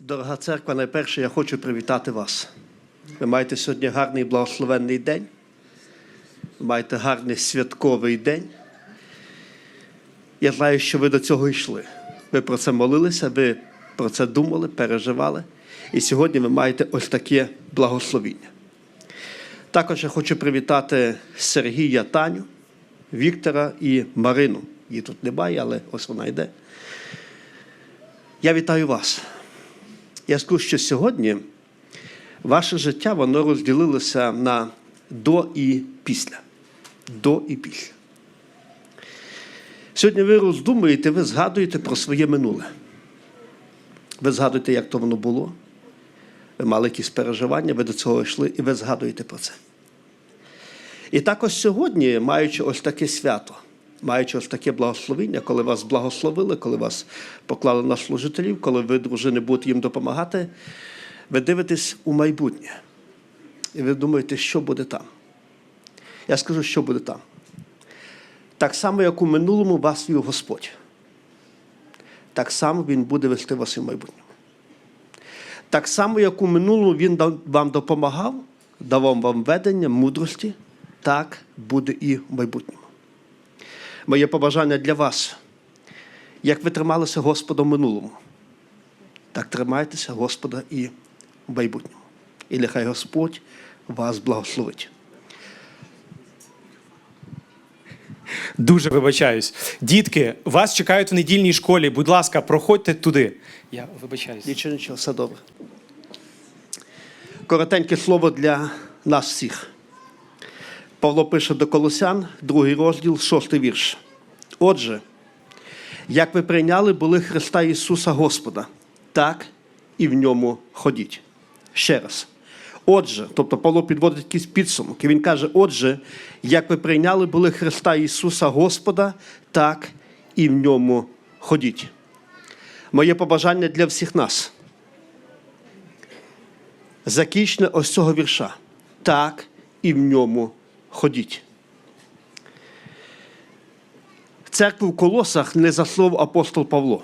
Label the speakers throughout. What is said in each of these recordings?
Speaker 1: Дорога церква, найперше я хочу привітати вас. Ви маєте сьогодні гарний благословенний день. Ви маєте гарний святковий день. Я знаю, що ви до цього йшли. Ви про це молилися, ви про це думали, переживали. І сьогодні ви маєте ось таке благословіння. Також я хочу привітати Сергія Таню, Віктора і Марину. Її тут немає, але ось вона йде. Я вітаю вас. Я скажу, що сьогодні ваше життя воно розділилося на до і після. До і після. Сьогодні ви роздумуєте, ви згадуєте про своє минуле. Ви згадуєте, як то воно було. Ви мали якісь переживання, ви до цього йшли, і ви згадуєте про це. І також сьогодні, маючи ось таке свято, маючи ось таке благословіння, коли вас благословили, коли вас поклали на служителів, коли ви, дружини, будете їм допомагати, ви дивитесь у майбутнє. І ви думаєте, що буде там. Я скажу, що буде там. Так само, як у минулому вас вів Господь. Так само Він буде вести вас і в майбутньому. Так само, як у минулому Він вам допомагав, давав вам ведення, мудрості, так буде і в майбутньому. Моє побажання для вас. Як ви трималися Господа в минулому, так тримайтеся Господа і в майбутньому. І нехай Господь вас благословить.
Speaker 2: Дуже вибачаюсь. Дітки, вас чекають в недільній школі. Будь ласка, проходьте туди. Я вибачаюсь.
Speaker 1: Нічого, нічого, все добре. Коротеньке слово для нас всіх. Павло пише до Колосян, другий розділ, шостий вірш. Отже, як ви прийняли були Христа Ісуса Господа, так і в ньому ходіть. Ще раз. Отже, тобто Павло підводить якісь підсумки. Він каже: Отже, як ви прийняли були Христа Ісуса Господа, так і в ньому ходіть. Моє побажання для всіх нас. Закінчне ось цього вірша. Так і в ньому ходіть. Церкву в колосах не заснув апостол Павло.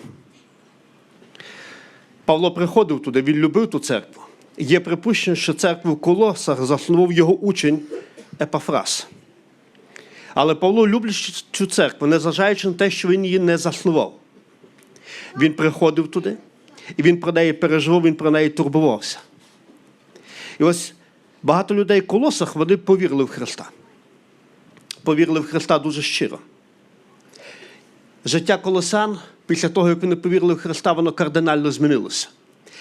Speaker 1: Павло приходив туди, він любив ту церкву. Є припущення, що церкву в колосах заснував його учень Епафрас. Але Павло люблячи цю церкву, незважаючи на те, що він її не заснував. Він приходив туди, і він про неї переживав, він про неї турбувався. І ось багато людей в колосах вони повірили в Христа. Повірили в Христа дуже щиро. Життя колосан, після того, як вони повірили в Христа, воно кардинально змінилося.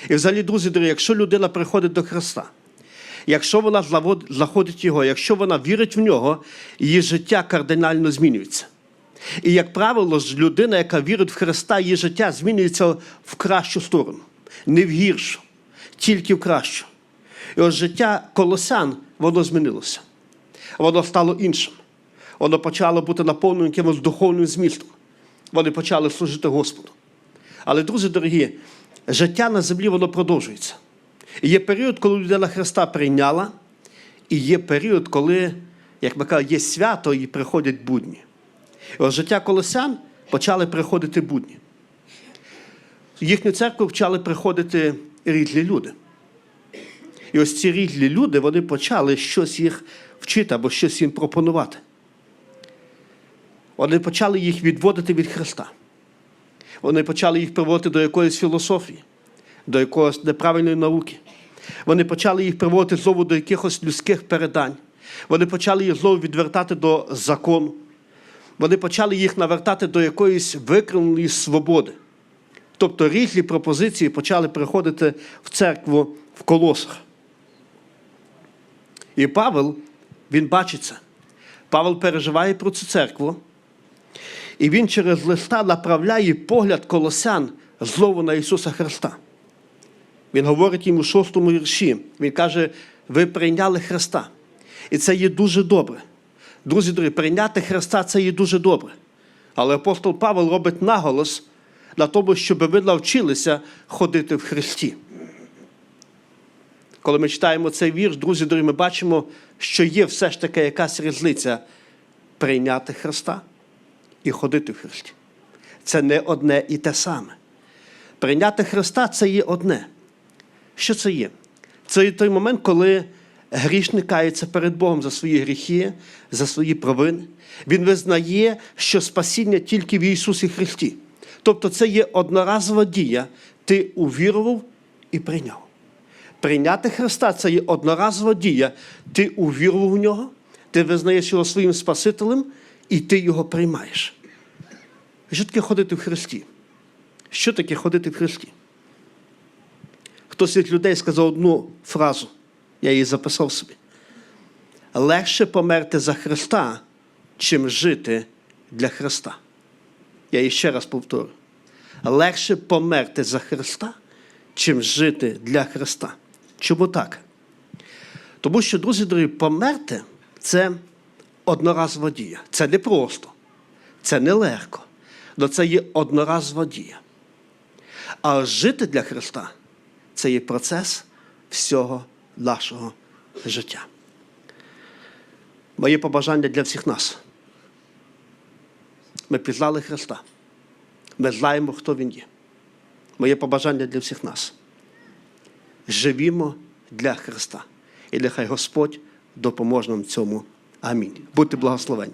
Speaker 1: І взагалі, друзі, дорогі, якщо людина приходить до Христа, якщо вона знаходить Його, якщо вона вірить в нього, її життя кардинально змінюється. І, як правило, людина, яка вірить в Христа, її життя змінюється в кращу сторону, не в гіршу, тільки в кращу. І ось життя колосян, воно змінилося. Воно стало іншим. Воно почало бути наповненим якимось духовним змістом. Вони почали служити Господу. Але, друзі дорогі, життя на землі воно продовжується. І є період, коли людина Христа прийняла, і є період, коли, як ми кажемо, є свято і приходять будні. І життя колосян почали приходити будні. В їхню церкву почали приходити різні люди. І ось ці різні люди вони почали щось їх вчити або щось їм пропонувати. Вони почали їх відводити від Христа. Вони почали їх приводити до якоїсь філософії, до якоїсь неправильної науки. Вони почали їх приводити знову до якихось людських передань. Вони почали їх знову відвертати до закону. Вони почали їх навертати до якоїсь викривленої свободи. Тобто різні пропозиції почали приходити в церкву в колосах. І Павел, він бачить це. Павел переживає про цю церкву. І він через листа направляє погляд колосян знову на Ісуса Христа. Він говорить їм у шостому вірші. Він каже: ви прийняли Христа. І це є дуже добре. Друзі, дорогі, прийняти Христа це є дуже добре. Але апостол Павел робить наголос на тому, щоб ви навчилися ходити в Христі. Коли ми читаємо цей вірш, друзі, дорогі, ми бачимо, що є все ж таки якась різниця прийняти Христа і ходити в Христі. Це не одне і те саме. Прийняти Христа це є одне. Що це є? Це є той момент, коли грішник кається перед Богом за свої гріхи, за свої провини. Він визнає, що спасіння тільки в Ісусі Христі. Тобто це є одноразова дія. Ти увірував і прийняв. Прийняти Христа це є одноразова дія. Ти увірував в нього, ти визнаєш його своїм Спасителем, і ти його приймаєш. Що таке ходити в Христі? Що таке ходити в Христі? Хтось із людей сказав одну фразу, я її записав собі. Легше померти за Христа, чим жити для Христа. Я її ще раз повторю. Легше померти за Христа, чим жити для Христа. Чому так? Тому що, друзі дорогі, померти це одноразова дія. Це не просто, це не легко, але це є одноразова дія. А жити для Христа це є процес всього нашого життя. Моє побажання для всіх нас. Ми пізнали Христа. Ми знаємо, хто Він є. Моє побажання для всіх нас. Живімо для Христа. І нехай Господь допоможе нам цьому. Амінь. Будьте благословенні.